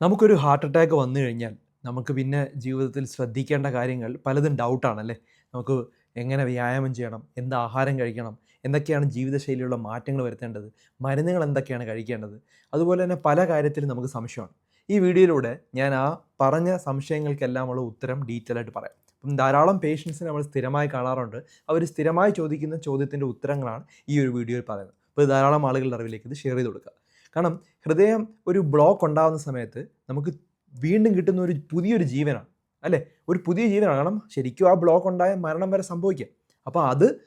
നമുക്കൊരു heart attack വന്നു കഴിഞ്ഞാൽ നമുക്ക് പിന്നെ ജീവിതത്തിൽ ശ്രദ്ധിക്കേണ്ട കാര്യങ്ങൾ പലതും ഡൗട്ടാണല്ലേ നമുക്ക് എങ്ങനെ വ്യായാമം ചെയ്യണം? എന്ത് ആഹാരം കഴിക്കണം? എന്തൊക്കെയാണ് ജീവിതശൈലിയിലുള്ള മാറ്റങ്ങൾ വരുത്തേണ്ടത്? മരുന്നുകൾ എന്തൊക്കെയാണ് കഴിക്കേണ്ടത്? അതുപോലെ തന്നെ പല കാര്യത്തിലും നമുക്ക് സംശയമാണ്. ഈ വീഡിയോയിലൂടെ ഞാൻ ആ പറഞ്ഞ സംശയങ്ങൾക്കെല്ലാമുള്ള ഉത്തരം ഡീറ്റെയിൽ ആയിട്ട് പറയാം. അപ്പം ധാരാളം പേഷ്യൻസിനെ നമ്മൾ സ്ഥിരമായി കാണാറുണ്ട്. അവർ സ്ഥിരമായി ചോദിക്കുന്ന ചോദ്യത്തിന്റെ ഉത്തരങ്ങളാണ് ഈ ഒരു വീഡിയോയിൽ പറയുന്നത്. അപ്പോൾ ധാരാളം ആളുകളുടെ അറിവിലേക്ക് ഇത് ഷെയർ ചെയ്ത് കൊടുക്കുക. കാരണം ഹൃദയം ഒരു ബ്ലോക്ക് ഉണ്ടാകുന്ന സമയത്ത് നമുക്ക് വീണ്ടും കിട്ടുന്ന ഒരു പുതിയൊരു ജീവനാണ് അല്ലേ? ഒരു പുതിയ ജീവനാണ്. കാരണം ശരിക്കും ആ ബ്ലോക്ക് ഉണ്ടായ മരണം വരെ സംഭവിക്കാം. അപ്പോൾ അത്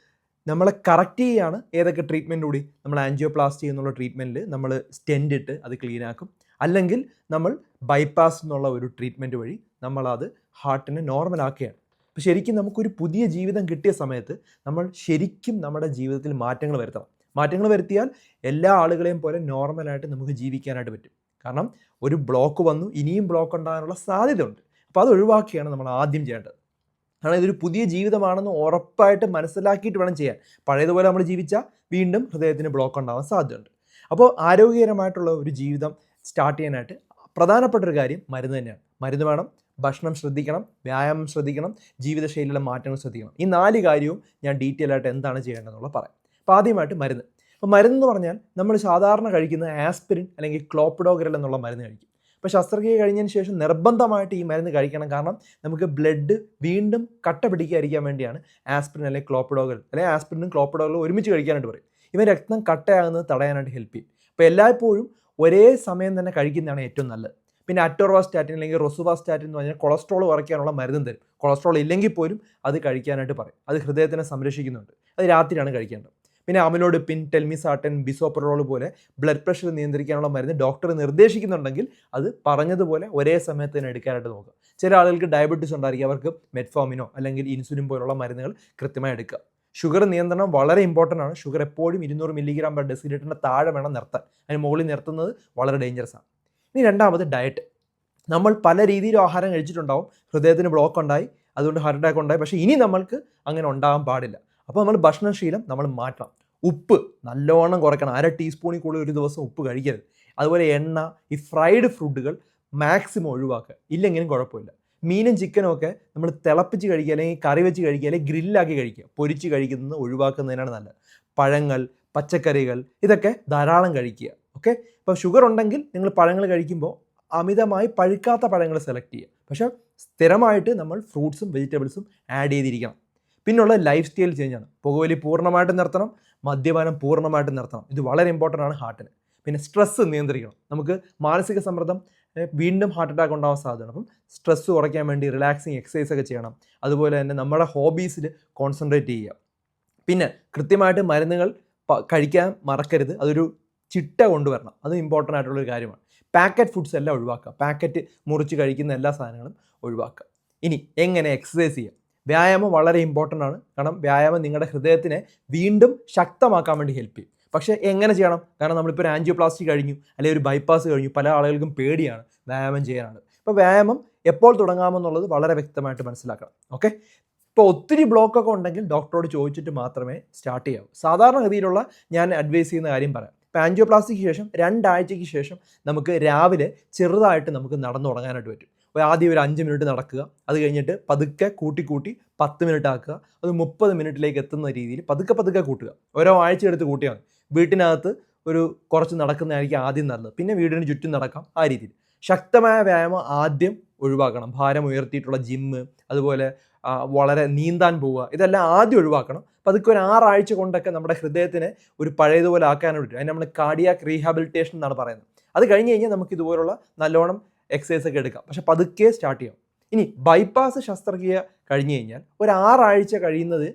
നമ്മളെ കറക്റ്റ് ചെയ്യുകയാണ് ഏതൊക്കെ ട്രീറ്റ്മെന്റ് കൂടി. നമ്മൾ ആൻജിയോപ്ലാസ്റ്റി എന്നുള്ള ട്രീറ്റ്മെന്റിൽ നമ്മൾ സ്റ്റെൻഡ് ഇട്ട് അത് ക്ലീൻ ആക്കും. അല്ലെങ്കിൽ നമ്മൾ ബൈപ്പാസ് എന്നുള്ള ഒരു ട്രീറ്റ്മെന്റ് വഴി നമ്മളത് ഹാർട്ടിനെ നോർമൽ ആക്കുകയാണ്. അപ്പോൾ ശരിക്കും നമുക്കൊരു പുതിയ ജീവിതം കിട്ടിയ സമയത്ത് നമ്മൾ ശരിക്കും നമ്മുടെ ജീവിതത്തിൽ മാറ്റങ്ങൾ വരുത്തണം. മാറ്റങ്ങൾ വരുത്തിയാൽ എല്ലാ ആളുകളെയും പോലെ നോർമലായിട്ട് നമുക്ക് ജീവിക്കാനായിട്ട് പറ്റും. കാരണം ഒരു ബ്ലോക്ക് വന്നു ഇനിയും ബ്ലോക്ക് ഉണ്ടാകാനുള്ള സാധ്യത ഉണ്ട് അപ്പോൾ അത് ഒഴിവാക്കിയാണ് നമ്മൾ ആദ്യം ചെയ്യേണ്ടത്. കാരണം ഇതൊരു പുതിയ ജീവിതമാണെന്ന് ഉറപ്പായിട്ട് മനസ്സിലാക്കിയിട്ട് വേണം ചെയ്യാൻ. പഴയതുപോലെ നമ്മൾ ജീവിച്ചാൽ വീണ്ടും ഹൃദയത്തിന് ബ്ലോക്ക് ഉണ്ടാവാൻ സാധ്യതയുണ്ട്. അപ്പോൾ ആരോഗ്യകരമായിട്ടുള്ള ഒരു ജീവിതം സ്റ്റാർട്ട് ചെയ്യാനായിട്ട് പ്രധാനപ്പെട്ട ഒരു കാര്യം മരുന്ന് തന്നെയാണ്. മരുന്ന് വേണം ഭക്ഷണം ശ്രദ്ധിക്കണം വ്യായാമം ശ്രദ്ധിക്കണം ജീവിതശൈലിയിലെ മാറ്റങ്ങൾ ശ്രദ്ധിക്കണം. ഈ നാല് കാര്യവും ഞാൻ ഡീറ്റെയിൽ ആയിട്ട് എന്താണ് ചെയ്യേണ്ടതെന്നുള്ള പറയാം. അപ്പോൾ ആദ്യമായിട്ട് മരുന്ന്. അപ്പോൾ മരുന്ന് എന്ന് പറഞ്ഞാൽ നമ്മൾ സാധാരണ കഴിക്കുന്ന ആസ്പിരിൻ അല്ലെങ്കിൽ ക്ലോപ്പിഡോഗ്രൽ എന്നുള്ള മരുന്ന് കഴിക്കും. അപ്പോൾ ശസ്ത്രക്രിയ കഴിഞ്ഞതിന് ശേഷം നിർബന്ധമായിട്ട് ഈ മരുന്ന് കഴിക്കണം. കാരണം നമുക്ക് ബ്ലഡ് വീണ്ടും കട്ട പിടിക്കാതിരിക്കാൻ വേണ്ടിയാണ് ആസ്പിരിൻ അല്ലെങ്കിൽ ക്ലോപ്പിഡോഗൽ അല്ലെങ്കിൽ ആസ്പിരിനും ക്ലോപ്പിഡോഗലും ഒരുമിച്ച് കഴിക്കാനായിട്ട് പറയും. ഇവ രക്തം കട്ടയാകുന്നത് തടയാനായിട്ട് ഹെൽപ്പ് ചെയ്യും. അപ്പോൾ എല്ലായ്പ്പോഴും ഒരേ സമയം തന്നെ കഴിക്കുന്നതാണ് ഏറ്റവും നല്ലത്. പിന്നെ അറ്റോർവാസ്റ്റാറ്റിൻ അല്ലെങ്കിൽ റൊസുവാസ്റ്റാറ്റിൻ എന്ന് പറഞ്ഞാൽ കൊളസ്ട്രോൾ കുറയ്ക്കാനുള്ള മരുന്നും തരും. കൊളസ്ട്രോൾ ഇല്ലെങ്കിൽ പോലും അത് കഴിക്കാനായിട്ട് പറയും. അത് ഹൃദയത്തിനെ സംരക്ഷിക്കുന്നുണ്ട്. അത് രാത്രിയാണ് കഴിക്കേണ്ടത്. പിന്നെ അമിലോഡിപ്പിൻ ടെൽമിസാട്ടൻ ബിസോപ്രോൾ പോലെ ബ്ലഡ് പ്രഷർ നിയന്ത്രിക്കാനുള്ള മരുന്ന് ഡോക്ടർ നിർദ്ദേശിക്കുന്നുണ്ടെങ്കിൽ അത് പറഞ്ഞതുപോലെ ഒരേ സമയത്ത് തന്നെ എടുക്കാനായിട്ട് നോക്കുക. ചില ആളുകൾക്ക് ഡയബറ്റീസ് ഉണ്ടായിരിക്കും. അവർക്ക് മെറ്റ്ഫോമിനോ അല്ലെങ്കിൽ ഇൻസുലിൻ പോലുള്ള മരുന്നുകൾ കൃത്യമായി എടുക്കുക. ഷുഗർ നിയന്ത്രണം വളരെ ഇമ്പോർട്ടന്റ് ആണ്. ഷുഗർ എപ്പോഴും ഇരുന്നൂറ് മില്ലിഗ്രാം പെർ ഡെസിലിറ്ററിന്റെ താഴെ വേണം നിർത്താൻ. അതിന് മുകളിൽ നിർത്തുന്നത് വളരെ ഡേഞ്ചറസ് ആണ്. ഇനി രണ്ടാമത് ഡയറ്റ് നമ്മൾ പല രീതിയിൽ ആഹാരം കഴിച്ചിട്ടുണ്ടാവും. ഹൃദയത്തിന് ബ്ലോക്ക് ഉണ്ടായി. അതുകൊണ്ട് ഹാർട്ട് അറ്റാക്ക് ഉണ്ടായി. പക്ഷേ ഇനി നമ്മൾക്ക് അങ്ങനെ ഉണ്ടാകാൻ പാടില്ല. അപ്പോൾ നമ്മൾ ഭക്ഷണശീലം നമ്മൾ മാറ്റണം. ഉപ്പ് നല്ലോണം കുറയ്ക്കണം. അര ടീസ്പൂണിൽ കൂടുതൽ ഒരു ദിവസം ഉപ്പ് കഴിക്കരുത്. അതുപോലെ എണ്ണ ഈ ഫ്രൈഡ് ഫുഡുകൾ മാക്സിമം ഒഴിവാക്കുക. ഇല്ലെങ്കിലും കുഴപ്പമില്ല. മീനും ചിക്കനും ഒക്കെ നമ്മൾ തിളപ്പിച്ച് കഴിക്കുക അല്ലെങ്കിൽ കറി വെച്ച് കഴിക്കുക അല്ലെങ്കിൽ ഗ്രില്ലാക്കി കഴിക്കുക. പൊരിച്ച് കഴിക്കുന്നത് ഒഴിവാക്കുന്നതിനാണ് നല്ലത്. പഴങ്ങൾ പച്ചക്കറികൾ ഇതൊക്കെ ധാരാളം കഴിക്കുക. ഓക്കെ ഇപ്പോൾ ഷുഗർ ഉണ്ടെങ്കിൽ നിങ്ങൾ പഴങ്ങൾ കഴിക്കുമ്പോൾ അമിതമായി പഴുക്കാത്ത പഴങ്ങൾ സെലക്ട് ചെയ്യുക. പക്ഷേ സ്ഥിരമായിട്ട് നമ്മൾ ഫ്രൂട്ട്സും വെജിറ്റബിൾസും ആഡ് ചെയ്തിരിക്കണം. പിന്നുള്ള ലൈഫ് സ്റ്റൈൽ ചേഞ്ചാണ് പുകവലി പൂർണമായിട്ട് നിർത്തണം മദ്യപാനം പൂർണമായിട്ട് നിർത്തണം. ഇത് വളരെ ഇമ്പോർട്ടന്റ് ആണ് ഹാർട്ടിന് പിന്നെ സ്ട്രെസ്സ് നിയന്ത്രിക്കണം. നമുക്ക് മാനസിക സമ്മർദ്ദം വീണ്ടും ഹാർട്ട് അറ്റാക്ക് ഉണ്ടാവാൻ സാധ്യതയാണ് അപ്പം സ്ട്രെസ്സ് കുറയ്ക്കാൻ വേണ്ടി റിലാക്സിങ് എക്സസൈസ് ഒക്കെ ചെയ്യണം. അതുപോലെ തന്നെ നമ്മുടെ ഹോബീസിൽ കോൺസെൻട്രേറ്റ് ചെയ്യുക. പിന്നെ കൃത്യമായിട്ട് മരുന്നുകൾ കഴിക്കാൻ മറക്കരുത്. അതൊരു ചിട്ട കൊണ്ടുവരണം. അത് ഇമ്പോർട്ടന്റ് ആയിട്ടുള്ളൊരു കാര്യമാണ്. പാക്കറ്റ് ഫുഡ്സ് എല്ലാം ഒഴിവാക്കുക. പാക്കറ്റ് മുറിച്ച് കഴിക്കുന്ന എല്ലാ സാധനങ്ങളും ഒഴിവാക്കുക. ഇനി എങ്ങനെ എക്സസൈസ് ചെയ്യുക വ്യായാമം വളരെ ഇമ്പോർട്ടന്റ് ആണ്. കാരണം വ്യായാമം നിങ്ങളുടെ ഹൃദയത്തിനെ വീണ്ടും ശക്തമാക്കാൻ വേണ്ടി ഹെൽപ്പ് ചെയ്യും. പക്ഷേ എങ്ങനെ ചെയ്യണം? കാരണം നമ്മളിപ്പോൾ ഒരു ആൻജിയോപ്ലാസ്റ്റി കഴിഞ്ഞു അല്ലെങ്കിൽ ഒരു ബൈപ്പാസ് കഴിഞ്ഞു പല ആളുകൾക്കും പേടിയാണ് വ്യായാമം ചെയ്യാനാണ്. ഇപ്പോൾ വ്യായാമം എപ്പോൾ തുടങ്ങാമെന്നുള്ളത് വളരെ വ്യക്തമായിട്ട് മനസ്സിലാക്കണം. ഓക്കെ ഇപ്പോൾ ഒത്തിരി ബ്ലോക്കൊക്കെ ഉണ്ടെങ്കിൽ ഡോക്ടറോട് ചോദിച്ചിട്ട് മാത്രമേ സ്റ്റാർട്ട് ചെയ്യാവൂ. സാധാരണഗതിയിലുള്ള ഞാൻ അഡ്വൈസ് ചെയ്യുന്ന കാര്യം പറയാം. ഇപ്പോൾ ആൻജിയോപ്ലാസ്റ്റിക്ക് ശേഷം രണ്ടാഴ്ചയ്ക്ക് ശേഷം നമുക്ക് രാവിലെ ചെറുതായിട്ട് നമുക്ക് നടന്നു തുടങ്ങാനായിട്ട് പറ്റും. ആദ്യം ഒരു അഞ്ച് മിനിറ്റ് നടക്കുക. അത് കഴിഞ്ഞിട്ട് പതുക്കെ കൂട്ടി കൂട്ടി പത്ത് മിനിറ്റ് ആക്കുക. അത് മുപ്പത് മിനിറ്റിലേക്ക് എത്തുന്ന രീതിയിൽ പതുക്കെ പതുക്കെ കൂട്ടുക. ഓരോ ആഴ്ച എടുത്ത് കൂട്ടിയാൽ മതി. വീട്ടിനകത്ത് ഒരു കുറച്ച് നടക്കുന്നതായിരിക്കും ആദ്യം നല്ലത്. പിന്നെ വീടിന് ചുറ്റും നടക്കാം. ആ രീതിയിൽ. ശക്തമായ വ്യായാമം ആദ്യം ഒഴിവാക്കണം. ഭാരം ഉയർത്തിയിട്ടുള്ള ജിമ്മ് അതുപോലെ വളരെ നീന്താൻ പോവുക. ഇതെല്ലാം ആദ്യം ഒഴിവാക്കണം. പതുക്കെ ഒരു ആറാഴ്ച കൊണ്ടൊക്കെ നമ്മുടെ ഹൃദയത്തിനെ ഒരു പഴയതുപോലെ ആക്കാനായിട്ട് അതിന് നമ്മൾ കാർഡിയാക് റീഹാബിലിറ്റേഷൻ എന്നാണ് പറയുന്നത്. അത് കഴിഞ്ഞ് കഴിഞ്ഞാൽ നമുക്ക് ഇതുപോലുള്ള നല്ലോണം എക്സസൈസ് ഒക്കെ എടുക്കാം. പക്ഷെ പതുക്കെ സ്റ്റാർട്ട് ചെയ്യാം. ഇനി ബൈപ്പാസ് ശസ്ത്രക്രിയ കഴിഞ്ഞ് കഴിഞ്ഞാൽ ഒരു ആറാഴ്ച കഴിയുന്നത്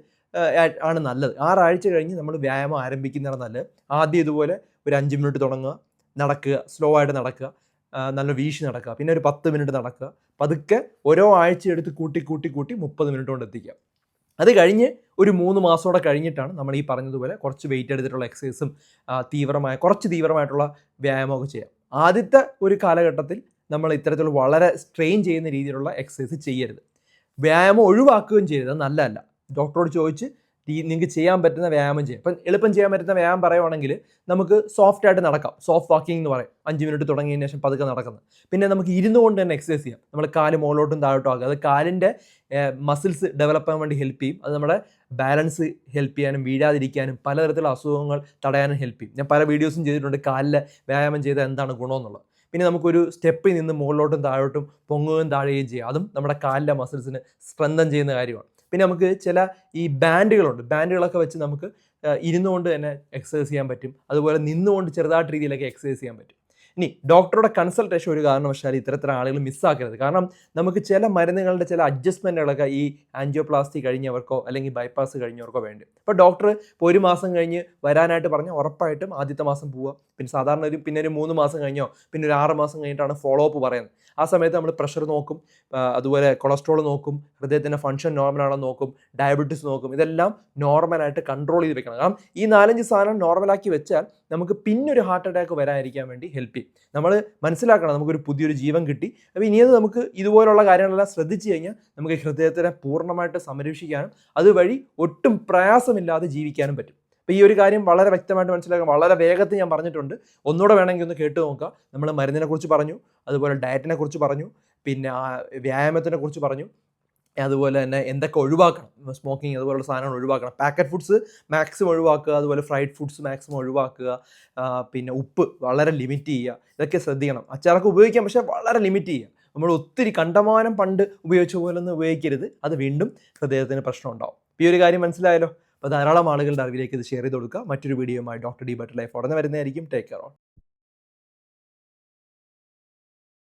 ആണ് നല്ലത്. ആറാഴ്ച കഴിഞ്ഞ് നമ്മൾ വ്യായാമം ആരംഭിക്കുന്നതാണ് നല്ലത്. ആദ്യം ഇതുപോലെ ഒരു അഞ്ച് മിനിറ്റ് തുടങ്ങുക നടക്കുക സ്ലോ ആയിട്ട് നടക്കുക നല്ല വീശി നടക്കുക. പിന്നെ ഒരു പത്ത് മിനിറ്റ് നടക്കുക. പതുക്കെ ഓരോ ആഴ്ച എടുത്ത് കൂട്ടി കൂട്ടി കൂട്ടി മുപ്പത് മിനിറ്റ് കൊണ്ട് എത്തിക്കുക. അത് കഴിഞ്ഞ് ഒരു മൂന്ന് മാസത്തോടെ കഴിഞ്ഞിട്ടാണ് നമ്മൾ ഈ പറഞ്ഞതുപോലെ കുറച്ച് വെയിറ്റ് എടുത്തിട്ടുള്ള എക്സസൈസും തീവ്രമായ കുറച്ച് തീവ്രമായിട്ടുള്ള വ്യായാമമൊക്കെ ചെയ്യാം. ആദ്യത്തെ ഒരു കാലഘട്ടത്തിൽ നമ്മൾ ഇത്തരത്തിലുള്ള വളരെ സ്ട്രെയിൻ ചെയ്യുന്ന രീതിയിലുള്ള എക്സസൈസ് ചെയ്യരുത്. വ്യായാമം ഒഴിവാക്കുകയും ചെയ്യരുത്. നല്ലതല്ല. ഡോക്ടറോട് ചോദിച്ച് നിങ്ങൾക്ക് ചെയ്യാൻ പറ്റുന്ന വ്യായാമം ചെയ്യാം. അപ്പം എളുപ്പം ചെയ്യാൻ പറ്റുന്ന വ്യായാമം പറയുവാണെങ്കിൽ നമുക്ക് സോഫ്റ്റ് ആയിട്ട് നടക്കാം. സോഫ്റ്റ് വാക്കിംഗ് എന്ന് പറയും. അഞ്ച് മിനിറ്റ് തുടങ്ങിയതിന് ശേഷം പതുക്കെ നടക്കുന്നത് പിന്നെ നമുക്ക് ഇരുന്നു കൊണ്ട് തന്നെ എക്സസൈസ് ചെയ്യാം. നമ്മൾ കാൽ മുകളിലോട്ടും താഴോട്ടും ആക്കുക. അത് കാലിന്റെ മസിൽസ് ഡെവലപ്പ് ചെയ്യാൻ വേണ്ടി ഹെൽപ്പ് ചെയ്യും. അത് നമ്മുടെ ബാലൻസ് ഹെൽപ്പ് ചെയ്യാനും വീഴാതിരിക്കാനും പലതരത്തിലുള്ള അസുഖങ്ങൾ തടയാനും ഹെൽപ്പ് ചെയ്യും. ഞാൻ പല വീഡിയോസും ചെയ്തിട്ടുണ്ട്. കാലിലെ വ്യായാമം ചെയ്താൽ എന്താണ് ഗുണമെന്നുള്ളത് പിന്നെ നമുക്കൊരു സ്റ്റെപ്പിൽ നിന്ന് മുകളിലോട്ടും താഴോട്ടും പൊങ്ങുകയും താഴുകയും ചെയ്യാം. അതും നമ്മുടെ കാലിലെ മസിൽസിന് സ്ട്രെങ്തൻ ചെയ്യുന്ന കാര്യമാണ്. പിന്നെ നമുക്ക് ചില ഈ ബാൻഡുകളുണ്ട് ബാൻഡുകളൊക്കെ വെച്ച് നമുക്ക് ഇരുന്നുകൊണ്ട് തന്നെ എക്സസൈസ് ചെയ്യാൻ പറ്റും. അതുപോലെ നിന്നുകൊണ്ട് ചെറുതായിട്ട് രീതിയിലൊക്കെ എക്സസൈസ് ചെയ്യാൻ പറ്റും. ഇനി ഡോക്ടറുടെ കൺസൾട്ടേഷൻ ഒരു കാരണവശാലും ഇത്തരത്തിലുള്ള ആളുകൾ മിസ്സാക്കരുത്. കാരണം നമുക്ക് ചില മരുന്നുകളുടെ ചില അഡ്ജസ്റ്റ്മെന്റുകളൊക്കെ ഈ ആൻജിയോപ്ലാസ്റ്റി കഴിഞ്ഞവർക്കോ അല്ലെങ്കിൽ ബൈപ്പാസ് കഴിഞ്ഞവർക്കോ വേണ്ടി. അപ്പോൾ ഡോക്ടർ ഇപ്പോൾ ഒരു മാസം കഴിഞ്ഞ് വരാനായിട്ട് പറഞ്ഞാൽ ഉറപ്പായിട്ടും ആദ്യത്തെ മാസം പോവുക പിന്നെ സാധാരണ ഒരു പിന്നെ ഒരു മൂന്ന് മാസം കഴിഞ്ഞോ പിന്നെ ഒരു ആറ് മാസം കഴിഞ്ഞിട്ടാണ് ഫോളോ അപ്പ് പറയുന്നത്. ആ സമയത്ത് നമ്മൾ പ്രഷർ നോക്കും അതുപോലെ കൊളസ്ട്രോൾ നോക്കും ഹൃദയത്തിന്റെ ഫംഗ്ഷൻ നോർമലാണോ നോക്കും ഡയബറ്റീസ് നോക്കും ഇതെല്ലാം നോർമലായിട്ട് കൺട്രോൾ ചെയ്ത് വെക്കണം. കാരണം ഈ നാലഞ്ച് സാധനം നോർമലാക്കി വെച്ചാൽ നമുക്ക് പിന്നൊരു ഹാർട്ട് അറ്റാക്ക് വരാതിരിക്കാൻ വേണ്ടി ഹെൽപ്പ് ചെയ്യും. നമ്മൾ മനസ്സിലാക്കണം നമുക്കൊരു പുതിയൊരു ജീവൻ കിട്ടി. അപ്പോൾ ഇനിയത് നമുക്ക് ഇതുപോലുള്ള കാര്യങ്ങളെല്ലാം ശ്രദ്ധിച്ചു കഴിഞ്ഞാൽ നമുക്ക് ഹൃദയത്തിനെ പൂർണമായിട്ട് സംരക്ഷിക്കാനും അതുവഴി ഒട്ടും പ്രയാസമില്ലാതെ ജീവിക്കാനും പറ്റും. അപ്പോൾ ഈ ഒരു കാര്യം വളരെ വ്യക്തമായിട്ട് മനസ്സിലാക്കാൻ വളരെ വേഗത്തിൽ ഞാൻ പറഞ്ഞിട്ടുണ്ട്. ഒന്നുകൂടെ വേണമെങ്കിൽ ഒന്ന് കേട്ട് നോക്കുക നമ്മൾ മരുന്നിനെ കുറിച്ച് പറഞ്ഞു അതുപോലെ ഡയറ്റിനെക്കുറിച്ച് പറഞ്ഞു പിന്നെ വ്യായാമത്തിനെക്കുറിച്ച് വ്യായാമത്തിനെ കുറിച്ച് പറഞ്ഞു അതുപോലെ തന്നെ എന്തൊക്കെ ഒഴിവാക്കണം? സ്മോക്കിംഗ് അതുപോലുള്ള സാധനങ്ങൾ ഒഴിവാക്കണം. പാക്കറ്റ് ഫുഡ്സ് മാക്സിമം ഒഴിവാക്കുക അതുപോലെ ഫ്രൈഡ് ഫുഡ്സ് മാക്സിമം ഒഴിവാക്കുക പിന്നെ ഉപ്പ് വളരെ ലിമിറ്റ് ചെയ്യുക. ഇതൊക്കെ ശ്രദ്ധിക്കണം. അച്ചാറൊക്കെ ഉപയോഗിക്കാം പക്ഷേ വളരെ ലിമിറ്റ് ചെയ്യുക. നമ്മൾ ഒത്തിരി കണ്ടമാനം പണ്ട് ഉപയോഗിച്ച പോലെ ഒന്നും ഉപയോഗിക്കരുത്. അത് വീണ്ടും ഹൃദയത്തിന് പ്രശ്നം ഉണ്ടാവും. ഈ ഒരു കാര്യം മനസ്സിലായല്ലോ? അപ്പോൾ ധാരാളം ആളുകളുടെ അറിവിലേക്ക് ഇത് ഷെയർ ചെയ്ത് കൊടുക്കുക മറ്റൊരു വീഡിയോയുമായി ഡോക്ടർ ഡി ബട്ടർ ലൈഫ് ഉടനെ വരുന്നതായിരിക്കും. Take care on